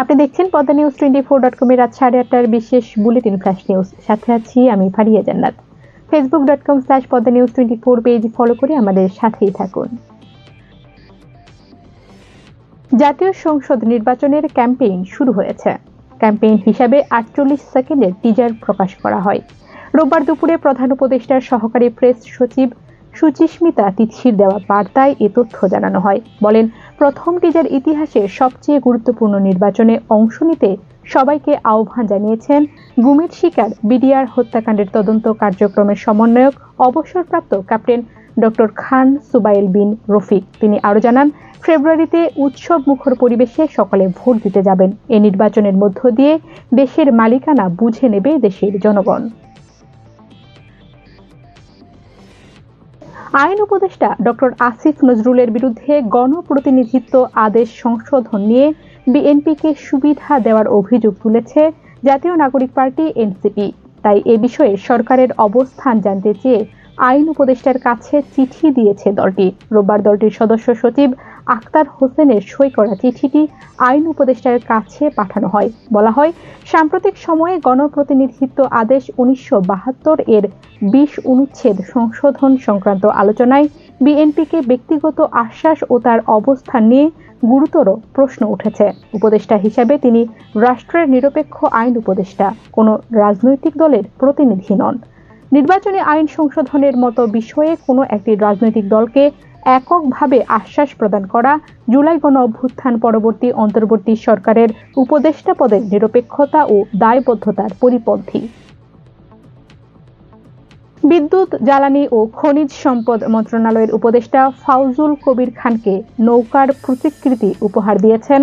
আপনি দেখছেন Padma news twenty four dot কমের রাত সাড়ে আটটার বিশেষ বুলেটিন ফ্ল্যাশ নিউজ সাথে আছি আমি Faria Jannat. Facebook dot com slash Padma news twenty four page follow করে আমাদের সাথেই থাকুন। জাতীয় সংসদ নির্বাচনের ক্যাম্পেইন শুরু হয়েছে। ক্যাম্পেইন হিসাবে আটচল্লিশ সেকেন্ডের টিজার প্রকাশ করা হয়। রোববার দুপুরে প্রধান উপদেষ্টার সহকারী প্রেস সচিব সুচিস্মিতা তিথির দেওয়া বার্তায় এ তথ্য জানানো হয়। বলেন প্রথম টিজার ইতিহাসে সবচেয়ে গুরুত্বপূর্ণ নির্বাচনে অংশ নিতে সবাইকে আহ্বান জানিয়েছেন গুমের শিকার, বিডিআর হত্যাকাণ্ডের তদন্ত কার্যক্রমের সমন্বয়ক, অবসরপ্রাপ্ত ক্যাপ্টেন ডক্টর খান সুবাইল বিন রফিক। তিনি আরও জানান, ফেব্রুয়ারিতে উৎসব মুখর পরিবেশে সকলে ভোট দিতে যাবেন। এ নির্বাচনের মধ্য দিয়ে দেশের মালিকানা বুঝে নেবে দেশের জনগণ। আইন উপদেষ্টা ডক্টর আসিফ নজরুলের বিরুদ্ধে গণপ্রতিনিধিত্ব আদেশ সংশোধন নিয়ে বিএনপিকে সুবিধা দেওয়ার অভিযোগ তুলেছে জাতীয় নাগরিক পার্টি এনসিপি। তাই এ বিষয়ে সরকারের অবস্থান জানতে চেয়ে আইন উপদেষ্টার কাছে চিঠি দিয়েছে দলটি। রোববার দলটির সদস্য সচিব আক্তার হোসেনের সই করা চিঠিটি আইন উপদেষ্টার কাছে পাঠানো হয়। বলা হয়, সাম্প্রতিক সময়ে গণপ্রতিনিধিত্ব আদেশ উনিশশো বাহাত্তর এর বিশ অনুচ্ছেদ সংশোধন সংক্রান্ত আলোচনায় বিএনপিকে ব্যক্তিগত আশ্বাস ও তার অবস্থান নিয়ে গুরুতর প্রশ্ন উঠেছে। উপদেষ্টা হিসাবে তিনি রাষ্ট্রের নিরপেক্ষ আইন উপদেষ্টা, কোনো রাজনৈতিক দলের প্রতিনিধি নন। নির্বাচনী আইন সংশোধনের মতো বিষয়ে কোনো একটি রাজনৈতিক দলকে এককভাবে আশ্বাস প্রদান করা জুলাই গণ অভ্যুত্থান পরবর্তী অন্তর্বর্তী সরকারের উপদেষ্টা পদের নিরপেক্ষতা ও দায়বদ্ধতার পরিপন্থী। বিদ্যুৎ, জ্বালানি ও খনিজ সম্পদ মন্ত্রণালয়ের উপদেষ্টা ফাউজুল কবির খানকে নৌকার প্রতিকৃতি উপহার দিয়েছেন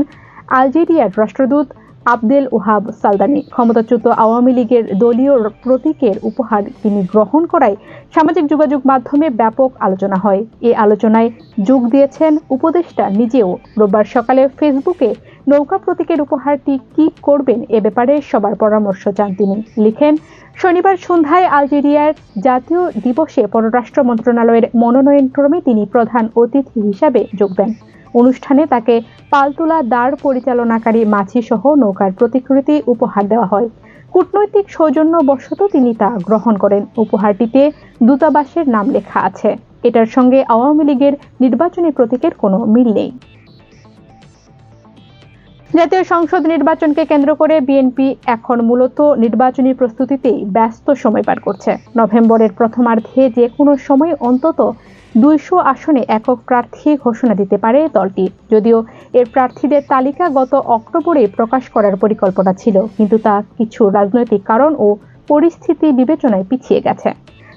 আলজেরিয়ার রাষ্ট্রদূত আবদেল ওহাব সালদানি। ক্ষমতাচ্যুত আওয়ামী লীগের দলীয় প্রতীকের উপহার তিনি গ্রহণ করায় সামাজিক যোগাযোগ মাধ্যমে ব্যাপক আলোচনা হয়। এ আলোচনায় যোগ দিয়েছেন উপদেষ্টা নিজেও। রোববার সকালে ফেসবুকে নৌকা প্রতীকের উপহারটি কি করবেন এ ব্যাপারে সবার পরামর্শ চান তিনি। লিখেন, শনিবার সন্ধ্যায় আলজেরিয়ার জাতীয় দিবসে পররাষ্ট্র মন্ত্রণালয়ের মনোনয়নক্রমে তিনি প্রধান অতিথি হিসাবে যোগ দেন। অনুষ্ঠানে তাকে পালতোলা দাঁড় পরিচালনাকারী মাছি সহ নৌকার প্রতিকৃতি উপহার দেওয়া হয়। কূটনৈতিক সৌজন্য বশত তিনি তা গ্রহণ করেন। উপহারটিতে দূতাবাসের নাম লেখা আছে। এটার সঙ্গে আওয়ামী লীগের নির্বাচনী প্রতীকের কোনো মিল নেই। জাতীয় সংসদ নির্বাচনকে কেন্দ্র করে বিএনপি এখন মূলত নির্বাচনী প্রস্তুতিতেই ব্যস্ত সময় পার করছে। নভেম্বরের প্রথমার্ধে যে কোনো সময় অন্তত দুইশো আসনে একক প্রার্থী ঘোষণা দিতে পারে দলটি। যদিও এর প্রার্থীদের তালিকা গত অক্টোবরে প্রকাশ করার পরিকল্পনা ছিল, কিন্তু তা কিছু রাজনৈতিক কারণ ও পরিস্থিতি বিবেচনায় পিছিয়ে গেছে।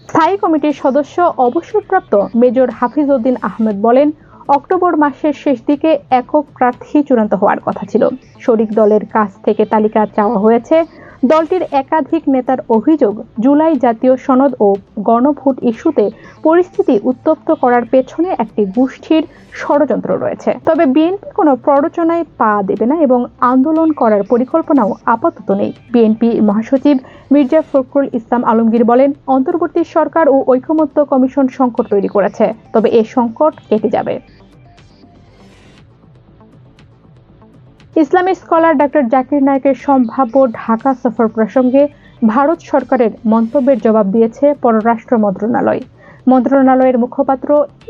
স্থায়ী কমিটির সদস্য অবসরপ্রাপ্ত মেজর হাফিজ উদ্দিন আহমেদ বলেন, অক্টোবর মাসের শেষ দিকে একক প্রার্থী চূড়ান্ত হওয়ার কথা ছিল। শরিক দলের কাছ থেকে তালিকা চাওয়া হয়েছে দলটির একাধিক নেতার অভিযোগ, জুলাই জাতীয় সনদ ও গণভোট ইস্যুতে পরিস্থিতি উত্তপ্ত করার পেছনে একটি গোষ্ঠীর ষড়যন্ত্র রয়েছে। তবে বিএনপি কোনো প্ররোচনায় পা দেবে না এবং আন্দোলন করার পরিকল্পনাও আপাতত নেই। বিএনপি মহাসচিব মির্জা ফখরুল ইসলাম আলমগীর বলেন, অন্তর্বর্তী সরকার ও ঐকমত্য কমিশন সংকট তৈরি করেছে, তবে এ সংকট কেটে যাবে। ইসলামী স্কলার ডক্টর জাকির নায়কের সম্ভাব্য ঢাকা সফর প্রসঙ্গে ভারত সরকারের মন্তব্যের জবাব দিয়েছে পররাষ্ট্র মন্ত্রণালয়। মন্ত্রণালয়ের মুখপাত্র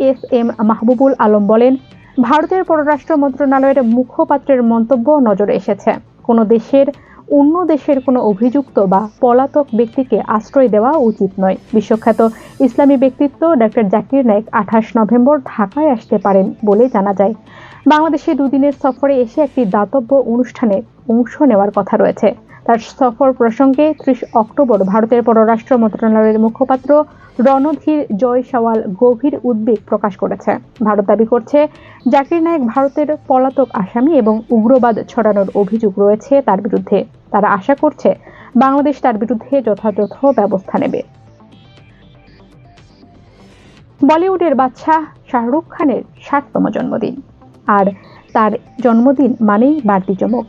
এস এম মাহবুবুল আলম বলেন, ভারতের পররাষ্ট্র মন্ত্রণালয়ের মুখপাত্রের মন্তব্য নজরে এসেছে। কোনো দেশের, অন্য দেশের কোনো অভিযুক্ত বা পলাতক ব্যক্তিকে আশ্রয় দেওয়া উচিত নয়। বিশ্বখ্যাত ইসলামী ব্যক্তিত্ব ডক্টর জাকির নায়ক আঠাশ নভেম্বর ঢাকায় আসতে পারেন বলে জানা যায়। বাংলাদেশে দুদিনের সফরে এসে একটি দাতব্য অনুষ্ঠানে অংশ নেওয়ার কথা রয়েছে। তার সফর প্রসঙ্গে ত্রিশ অক্টোবর ভারতের পররাষ্ট্র মন্ত্রণালয়ের মুখপাত্র রণধীর জয় সওয়াল গভীর উদ্বেগ প্রকাশ করেছে। ভারত দাবি করছে, জাকির নায়ক ভারতের পলাতক আসামি এবং উগ্রবাদ ছড়ানোর অভিযোগ রয়েছে তার বিরুদ্ধে। তারা আশা করছে, বাংলাদেশ তার বিরুদ্ধে যথাযথ ব্যবস্থা নেবে। বলিউডের বাচ্চা শাহরুখ খানের ষাটতম জন্মদিন। আর তার জন্মদিন মানেই বাড়তি চমক।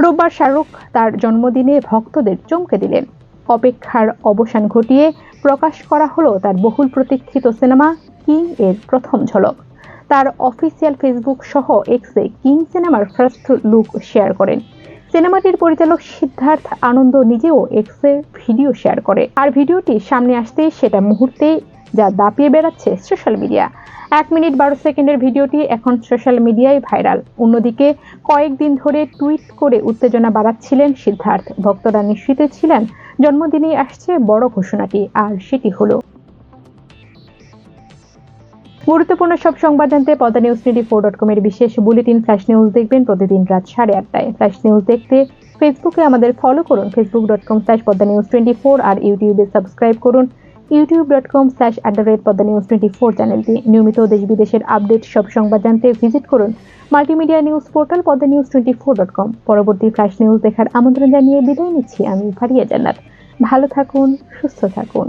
রোববার শাহরুখ তার জন্মদিনে ভক্তদের চমকে দিলেন। অপেক্ষার অবসান ঘটিয়ে প্রকাশ করা হলো তার বহুল প্রতীক্ষিত সিনেমা কিং এর প্রথম ঝলক। তার অফিসিয়াল ফেসবুক সহ এক্সে কিং সিনেমার ফার্স্ট লুক শেয়ার করেন। সিনেমাটির পরিচালক সিদ্ধার্থ আনন্দ নিজেও এক্সে ভিডিও শেয়ার করে। আর ভিডিওটি সামনে আসতেই সেটা মুহূর্তেই যা দাপিয়ে বেড়াচ্ছে সোশ্যাল মিডিয়া। এক মিনিট বারো সেকেন্ডের ভিডিওটি এখন সোশ্যাল মিডিয়ায় ভাইরাল। অন্যদিকে কয়েকদিন ধরে টুইট করে উত্তেজনা বাড়াচ্ছিলেন সিদ্ধার্থ। ভক্তরা নিশ্চিত ছিলেন জন্মদিনেই আসছে বড় ঘোষণাটি, আর সেটি হলো। গুরুত্বপূর্ণ সব সংবাদ জানতে Padma news twenty four dot কমের বিশেষ বুলেটিন ফ্ল্যাশ নিউজ দেখবেন প্রতিদিন রাত সাড়ে আটটায়। ফ্ল্যাশ নিউজ দেখতে ফেসবুকে আমাদের ফলো করুন। Facebook dot com slash Padma news twenty four আর ইউটিউবে সাবস্ক্রাইব করুন। YouTube dot com slash at rate Padma news twenty four চ্যানেলটি নিয়মিত দেশ বিদেশের আপডেট সব সংবাদ জানতে ভিজিট করুন multimedia news portal Padma news twenty four dot com পরবর্তী ফ্ল্যাশ নিউজ দেখার আমন্ত্রণ জানিয়ে বিদায় নিচ্ছি আমি ফারিয়া জান্নাত। ভালো থাকুন, সুস্থ থাকুন।